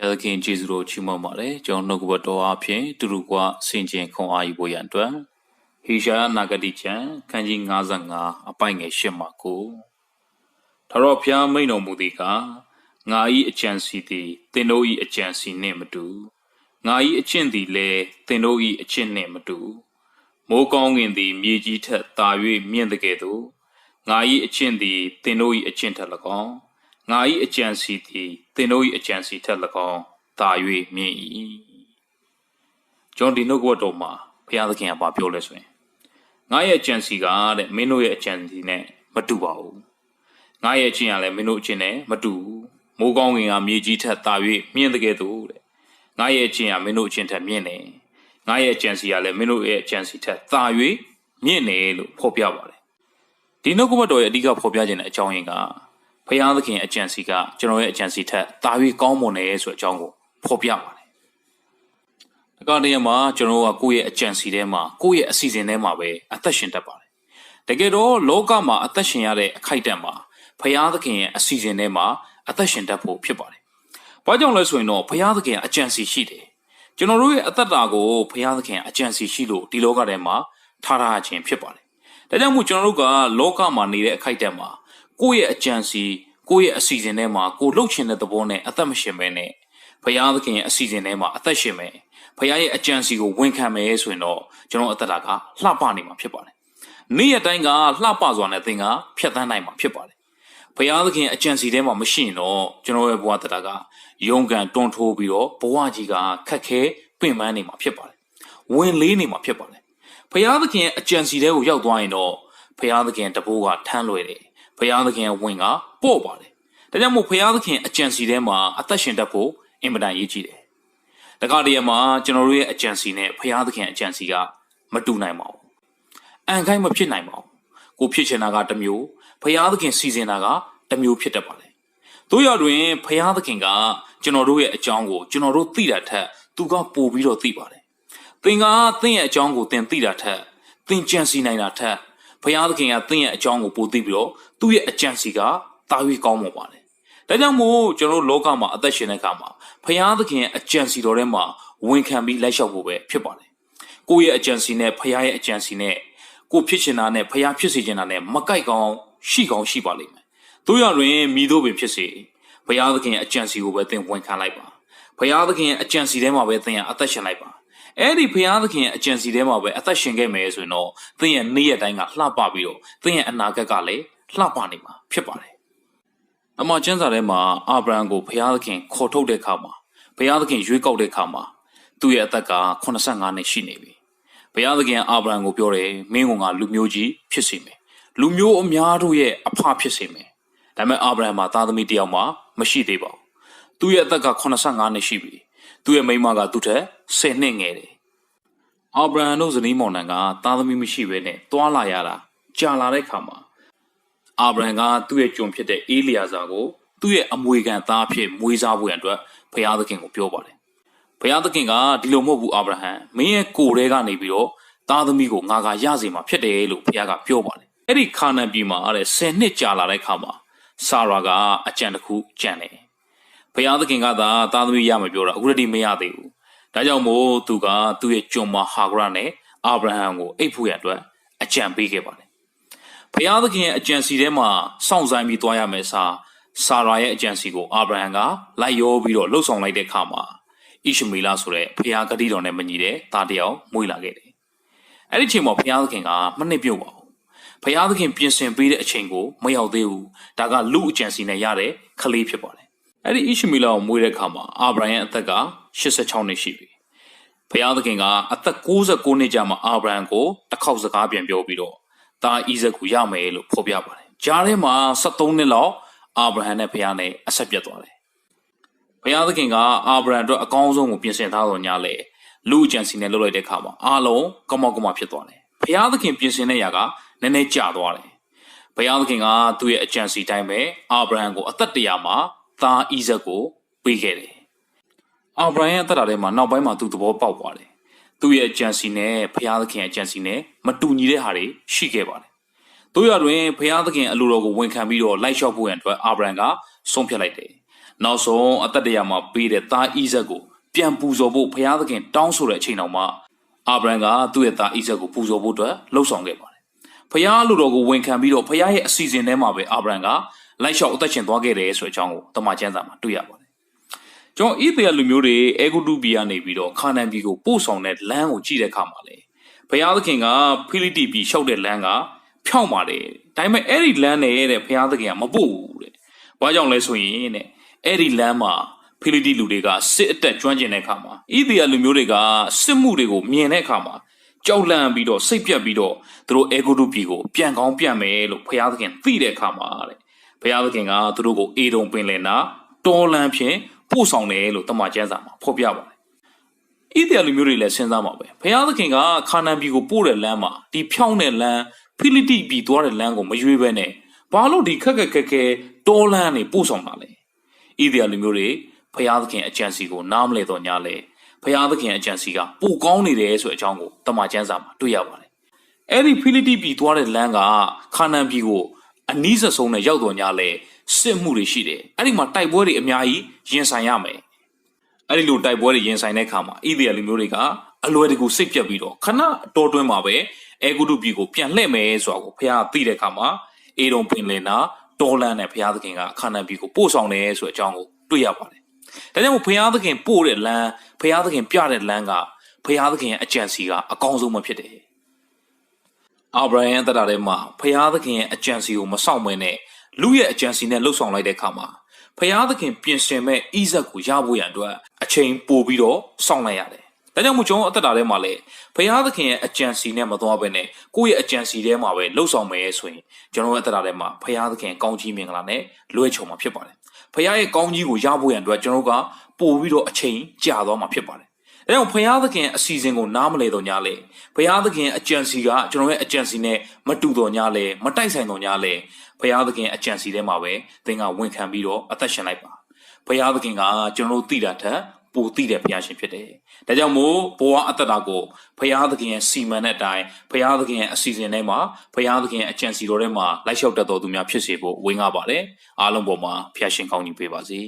ဘုရားသခင်ကျေးဇူးတော်ချီးမွမ်းပါတယ်ကျွန်တော်နှုတ်ကပတ်တော်အဖြစ်တူတူကွာဆင်ခြင်ခွန်အားယူဖို့ရန်အတွက်ဟေရှာယနာဂတိချံခန်းကြီး55အပိုင်ငယ်၈မှာကိုထာဝရဘုရားမိန်တော်မူသည်ကငါ၏အကြံစီသည်သင်တို့၏အကြံစီနှင့်မတူငါ၏အကျင့်သည်လည်းသင်တို့၏အကျင့်နှင့်မတူမိုးကောင်းကင်သည်မြေကြီးထက်သာ၍မြင့်တဲ့ကဲ့သို့ငါ၏အကျင့်သည်သင်တို့၏အကျင့်ထက်၎င်း ငါ၏အကြံစီသည်သင်တို့၏အကြံစီထက်၎င်းသာ၍မြင့်၏ကျွန်တော်ဒီနှုတ်ကပတ်တော်မှာဘုရားသခင်ကဘာပြောလဲဆိုရင်ငါရဲ့အကြံစီကတဲ့မင်းတို့ရဲ့အကြံစီနဲ့မတူပါဘူးငါရဲ့အကျင့်ကလည်းမင်းတို့အကျင့်နဲ့မတူဘူးမိုးကောင်းကင်ကမြေကြီးထက်သာ၍မြင့်တဲ့ကဲ့သို့တဲ့ငါရဲ့အကျင့်ကမင်းတို့အကျင့်ထက်မြင့်တယ်ငါရဲ့အကြံစီကလည်းမင်းတို့ရဲ့အကြံစီထက်သာ၍မြင့်တယ်လို့ဖော်ပြပါတယ်ဒီနှုတ်ကပတ်တော်ရဲ့အဓိကဖော်ပြခြင်းတဲ့အကြောင်းရင်းက ဖယားသခင်အကြံစီကကျွန်တော်ရဲ့အကြံစီထက်သာ၍ကောင်းမွန်တယ်ဆိုတဲ့အကြောင်းကိုဖော်ပြပါတယ်။ဒါကတည်းကမှကျွန်တော်ကကိုယ့်ရဲ့အကြံစီထဲမှာကိုယ့်ရဲ့အစီအစဉ်ထဲမှာပဲအသက်ရှင်တတ်ပါတယ်။တကယ်တော့လောကမှာအသက်ရှင်ရတဲ့အခိုက်အတန့်မှာဖယားသခင်ရဲ့အစီအစဉ်ထဲမှာအသက်ရှင်တတ်ဖို့ဖြစ်ပါတယ်။ဘာကြောင့်လဲဆိုရင်တော့ဖယားသခင်အကြံစီရှိတယ်။ကျွန်တော်တို့ရဲ့အသက်တာကိုဖယားသခင်အကြံစီရှိလို့ဒီလောကထဲမှာထားထားခြင်းဖြစ်ပါတယ်။ဒါကြောင့်မို့ကျွန်တော်တို့ကလောကမှာနေတဲ့အခိုက်အတန့်မှာ ကိုယ့်ရဲ့အကြံစီကိုယ့်ရဲ့အစီအစဉ်ထဲမှာကိုလှုပ်ချင်တဲ့သဘောနဲ့အသက်မရှင်ပဲနဲ့ဘုရားသခင်ရဲ့အစီအစဉ်ထဲမှာအသက်ရှင်မယ်ဘုရားရဲ့အကြံစီကိုဝန်ခံမယ်ဆိုရင်တော့ကျွန်တော်အသက်တာကလှပနေမှာဖြစ်ပါတယ်နေ့ရက်တိုင်းကလှပစွာနဲ့သင်ကဖြတ်သန်းနိုင်မှာဖြစ်ပါတယ်ဘုရားသခင်အကြံစီထဲမှာမရှိရင်တော့ကျွန်တော်ရဲ့ဘဝတတာကယုံကန်တွန်းထိုးပြီးတော့ဘဝကြီးကခက်ခဲပင်ပန်းနေမှာဖြစ်ပါတယ်ဝင်လေးနေမှာဖြစ်ပါတယ်ဘုရားသခင်ရဲ့အကြံစီထဲကိုရောက်သွားရင်တော့ဘုရားသခင်တဘိုးကထမ်းလွယ်တယ် ဘုရားသခင်ရဲ့ဝင်ကပို့ပါတယ်ဒါကြောင့်မို့ဘုရားသခင်အကြံစီထဲမှာအသက်ရှင်တတ်ဖို့အင်မတန်ရေးကြီးတယ်တခါတည်းမှာကျွန်တော်တို့ရဲ့အကြံစီနဲ့ဘုရားသခင်အကြံစီကမတူနိုင်ပါဘူးအန်ခိုင်းမဖြစ်နိုင်ပါဘူးကိုဖြစ်ချင်တာကတစ်မျိုးဘုရားသခင်စီစဉ်တာကတစ်မျိုးဖြစ်တတ်ပါတယ်တို့ရတွင်ဘုရားသခင်ကကျွန်တော်တို့ရဲ့အကြောင်းကိုကျွန်တော်တို့သိတာထက်သူကပို့ပြီးတော့သိပါတယ်သင်ကသင်ရဲ့အကြောင်းကိုသင်သိတာထက်သင်ကြံစီနိုင်တာထက် ဘုရားသခင်ကသင်ရဲ့အကြောင်းကိုပို့သိပြီးတော့သူ့ရဲ့အကြံစီကတာ၍ကောင်းမှာပါတယ်။ဒါကြောင့်မို့ကျွန်တော်လောကမှာအသက်ရှင်တဲ့အခါမှာဘုရားသခင်ရဲ့အကြံစီတော်ထဲမှာဝန်ခံပြီးလိုက်လျှောက်ဖို့ပဲဖြစ်ပါတယ်။ကိုယ့်ရဲ့အကြံစီနဲ့ဘုရားရဲ့အကြံစီနဲ့ကိုဖြစ်ချင်တာနဲ့ဘုရားဖြစ်စေချင်တာနဲ့မကိုက်ကောင်းရှိကောင်းရှိပါလိမ့်မယ်။တို့ရတွင်မိတို့ပင်ဖြစ်စေဘုရားသခင်ရဲ့အကြံစီကိုပဲသင်ဝန်ခံလိုက်ပါ။ဘုရားသခင်ရဲ့အကြံစီထဲမှာပဲသင်အသက်ရှင်လိုက်ပါ။ အဲ့ဒီဘုရားသခင်ရဲ့အကြံစီထဲမှာပဲအသက်ရှင်ခဲ့မယ်ဆိုရင်တော့သင်ရဲ့နေ့ရက်တိုင်းကလှပပြီးတော့သင်ရဲ့အနာဂတ်ကလည်းလှပနေမှာဖြစ်ပါတယ်အမကျမ်းစာထဲမှာအာဗြဟံကိုဘုရားသခင်ခေါ်ထုတ်တဲ့အခါမှာဘုရားသခင်ရွေးကောက်တဲ့အခါမှာသူ့ရဲ့အသက်က85နှစ်ရှိနေပြီဘုရားသခင်အာဗြဟံကိုပြောတယ်မင်းကလူမျိုးကြီးဖြစ်စေမယ်လူမျိုးအများတို့ရဲ့အဖဖြစ်စေမယ်ဒါပေမဲ့အာဗြဟံမှာသားသမီးတယောက်မှမရှိသေးပါဘူးသူ့ရဲ့အသက်က85နှစ်ရှိပြီသူ့ရဲ့မိန်းမကသူ့ထက် 10နှစ်ငယ်တယ်အာဗြဟံတို့ဇနီးမောင်နှံကသားသမီးမရှိဘဲနဲ့တွာလာရတာကြာလာတဲ့အခါမှာအာဗြဟံကသူ့ရဲ့ကျွန်ဖြစ်တဲ့အေလီယာဇာကိုသူ့ရဲ့အမွေခံသားအဖြစ်မွေးစားဖို့ရန်အတွက်ဘုရားသခင်ကိုပြောပါတယ်။ဘုရားသခင်ကဒီလိုမဟုတ်ဘူးအာဗြဟံမင်းရဲ့ကိုယ်ထဲကနေပြီးတော့သားသမီးကိုငါကရစေမှာဖြစ်တယ်လို့ဘုရားကပြောပါတယ်။အဲ့ဒီခါနန်ပြည်မှာတဲ့10နှစ်ကြာလာတဲ့ခါမှာဆာရာကအကြံတစ်ခုကြံတယ်။ဘုရားသခင်ကသာသားသမီးရမယ်ပြောတာအခုတည်းမရသေးဘူး။ ဒါကြောင့်မို့သူကသူ့ရဲ့ကျွန်မဟာဂရနဲ့အာဗြဟံကိုအိပ်ဖို့ရန်အတွက်အကြံပေးခဲ့ပါတယ်ဘုရားသခင်ရဲ့အကြံစီထဲမှာစောင့်ဆိုင်ပြီးသွားရမယ်စာဆာရာရဲ့အကြံစီကိုအာဗြဟံကလိုက်ရောပြီးတော့လှုပ်ဆောင်လိုက်တဲ့အခါမှာဣရှမေလဆိုတဲ့ဘုရားဂတိတော်နဲ့မညီတဲ့သားတယောက်မွေးလာခဲ့တယ်။အဲ့ဒီချိန်မှာဘုရားသခင်ကမနှစ်ပြုတ်ပါဘူး။ဘုရားသခင်ပြင်ဆင်ပေးတဲ့အချိန်ကိုမရောက်သေးဘူး။ဒါကလူအကြံစီနဲ့ရတဲ့ကလေးဖြစ်ပါတယ်။အဲ့ဒီဣရှမေလကိုမွေးတဲ့အခါမှာအာဗြဟံရဲ့အသက်က86နှစ်ရှိပြီ။ ဘုရားသခင်ကအသက်69နှစ်ကြာမှအာဗြဟံကိုတစ်ခေါက်စကားပြန်ပြောပြီးတော့သားဣဇက်ကိုရမယ်လို့ဖော်ပြပါတယ်။ဂျားထဲမှာ73နှစ်လောက်အာဗြဟံနဲ့ဘုရားနဲ့အဆက်ပြတ်သွားတယ်။ဘုရားသခင်ကအာဗြဟံအတွက်အကောင်းဆုံးကိုပြင်ဆင်ထားတော်ညာလေလူအကြံစီနဲ့လှုပ်လိုက်တဲ့အခါမှာအားလုံးကမောက်ကမဖြစ်သွားတယ်။ဘုရားသခင်ပြင်ဆင်တဲ့ຢာကနည်းနည်းကြာသွားတယ်။ဘုရားသခင်ကသူ့ရဲ့အကြံစီတိုင်းပဲအာဗြဟံကိုအသက်တရာမှာသားဣဇက်ကိုပေးခဲ့တယ်။ အာဗြဟံရဲ့အသက်တာထဲမှာနောက်ပိုင်းမှာသူသဘောပေါက်သွားတယ်သူ့ရဲ့အကြံစီနဲ့ဘုရားသခင်အကြံစီနဲ့မတူညီတဲ့ဟာတွေရှိခဲ့ပါတယ်။တို့ရတွင်ဘုရားသခင်အလိုတော်ကိုဝန်ခံပြီးတော့လိုက်လျှောက်ဖို့ရန်အတွက်အာဗြဟံကဆုံးဖြတ်လိုက်တယ်။နောက်ဆုံးအသက်တရာမှာပေးတဲ့သားဣဇက်ကိုပြန်ပူဇော်ဖို့ဘုရားသခင်တောင်းဆိုတဲ့အချိန်တော်မှာအာဗြဟံကသူ့ရဲ့သားဣဇက်ကိုပူဇော်ဖို့အတွက်လှုံ့ဆော်ခဲ့ပါတယ်။ဘုရားလူတော်ကိုဝန်ခံပြီးတော့ဘုရားရဲ့အစီအစဉ်ထဲမှာပဲအာဗြဟံကလိုက်လျှောက်အသက်ရှင်သွားခဲ့တယ်ဆိုတဲ့အကြောင်းကိုတမန်ကျမ်းစာမှာတွေ့ရပါတယ်။ ကျွန်တော်ဣသရေလလူမျိုးတွေအေဂုတုပြည်ကနေပြီးတော့ခါနန်ပြည်ကိုပို့ဆောင်တဲ့လမ်းကိုကြည့်တဲ့အခါမှာလေဘုရားသခင်ကဖိလိတိပြည်လျှောက်တဲ့လမ်းကဖြောင့်ပါတယ်။ဒါပေမဲ့အဲ့ဒီလမ်းနဲ့တဲ့ဘုရားသခင်ကမပို့ဘူးတဲ့။ဘာကြောင့်လဲဆိုရင်တဲ့အဲ့ဒီလမ်းမှာဖိလိတိလူတွေကစစ်အတက်ကျွမ်းကျင်တဲ့အခါမှာဣသရေလလူမျိုးတွေကစစ်မှုတွေကိုမြင်တဲ့အခါမှာကြောက်လန့်ပြီးတော့စိတ်ပြတ်ပြီးတော့သူတို့အေဂုတုပြည်ကိုပြန်ကောင်းပြန်မယ်လို့ဘုရားသခင်သိတဲ့အခါမှာတဲ့ဘုရားသခင်ကသူတို့ကိုအေဒုံပင်လယ်နာတော်လန်ဖြင့် ပို့ဆောင်တယ်လို့တမန်ကျမ်းစာမှာဖော်ပြပါတယ်ဣသရေလလူမျိုးတွေလည်းစဉ်းစားမှာပဲဘုရားသခင်ကခါနန်ပြည်ကိုပို့တဲ့လမ်းမှာဒီဖြောင်းတဲ့လမ်းဖိလိတိပြည်သွားတဲ့လမ်းကိုမရွေးဘဲနဲ့ဘာလို့ဒီခက်ခက်ခက်ခဲတော်လန်နေပို့ဆောင်တာလဲဣသရေလလူမျိုးတွေဘုရားသခင်အကြံစီကိုနားမလဲတော့ညာလဲဘုရားသခင်အကြံစီကပိုကောင်းနေတယ်ဆိုတဲ့အကြောင်းကိုတမန်ကျမ်းစာမှာတွေ့ရပါတယ်အဲ့ဒီဖိလိတိပြည်သွားတဲ့လမ်းကခါနန်ပြည်ကိုအနီးဆုံးနဲ့ရောက်တော့ညာလဲ စစ်မှုတွေရှိတယ်အဲ့ဒီမှာတိုက်ပွဲတွေအများကြီးရင်ဆိုင်ရမယ်အဲ့ဒီလိုတိုက်ပွဲတွေရင်ဆိုင်တဲ့အခါမှာဣသရေလလူမျိုးတွေကအလွယ်တကူစိတ်ပြတ်ပြီးတော့ခဏတော်တွင်းမှာပဲအေဂုတုပြည်ကိုပြန်လှည့်မယ်ဆိုတာကိုဘုရားသိတဲ့အခါမှာအေဒုံပင်လင်နာတော်လန်နဲ့ဘုရားသခင်ကခါနန်ပြည်ကိုပို့ဆောင်တယ်ဆိုတဲ့အကြောင်းကိုတွေ့ရပါတယ်ဒါကြောင့်မို့ဘုရားသခင်ပို့တဲ့လမ်းဘုရားသခင်ပြတဲ့လမ်းကဘုရားသခင်ရဲ့အကြံစီကအကောင်းဆုံးမဖြစ်တယ်အာဗြဟံတရတဲ့မှာဖျားသခင်ရဲ့အကြံစီကိုမဆောင်မနဲ့ လူရဲ့အကြံစီနဲ့လှုပ်ဆောင်လိုက်တဲ့အခါမှာဖျားသခင်ပြင်ဆင်မဲ့ဣဇက်ကိုရဖို့ရန်အတွက်အချိန်ပိုပြီးတော့ဆောင်လိုက်ရတယ်။ဒါကြောင့်မို့ကျွန်တော်အသက်တာထဲမှာလည်းဖျားသခင်ရဲ့အကြံစီနဲ့မသွားဘဲနဲ့ကိုယ့်ရဲ့အကြံစီထဲမှာပဲလှုပ်ဆောင်မယ်ဆိုရင်ကျွန်တော်ရဲ့အသက်တာထဲမှာဖျားသခင်ကောင်းကြီးမင်္ဂလာနဲ့လွဲချုံမှာဖြစ်ပါတယ်။ဖျားရဲ့ကောင်းကြီးကိုရဖို့ရန်အတွက်ကျွန်တော်ကပိုပြီးတော့အချိန်ကြာသွားမှာဖြစ်ပါတယ်။အဲကြောင့်ဘုရားသခင်အစီအစဉ်ကိုနားမလဲတော့ညာလေဘုရားသခင်အကြံစီကကျွန်တော်ရဲ့အကြံစီနဲ့မတူတော့ညာလေမတိုက်ဆိုင်တော့ညာလေ ဘုရားသခင်အကြံစီထဲမှာပဲသင်ကဝန်ခံပြီးတော့အသက်ရှင်လိုက်ပါဘုရားသခင်ကကျွန်တော်တို့သိတာထက်ပိုသိတဲ့ဘုရားရှင်ဖြစ်တယ်ဒါကြောင့်မို့ဘဝအသက်တာကိုဘုရားသခင်ရဲ့စီမံတဲ့အတိုင်းဘုရားသခင်ရဲ့အစီအစဉ်ထဲမှာဘုရားသခင်ရဲ့အကြံစီတော်ထဲမှာလိုက်လျှောက်တတ်တော်သူများဖြစ်စေဖို့ဝင်ကားပါတယ်အားလုံးပေါ်မှာဘုရားရှင်ကောင်းကြီးပေးပါစေ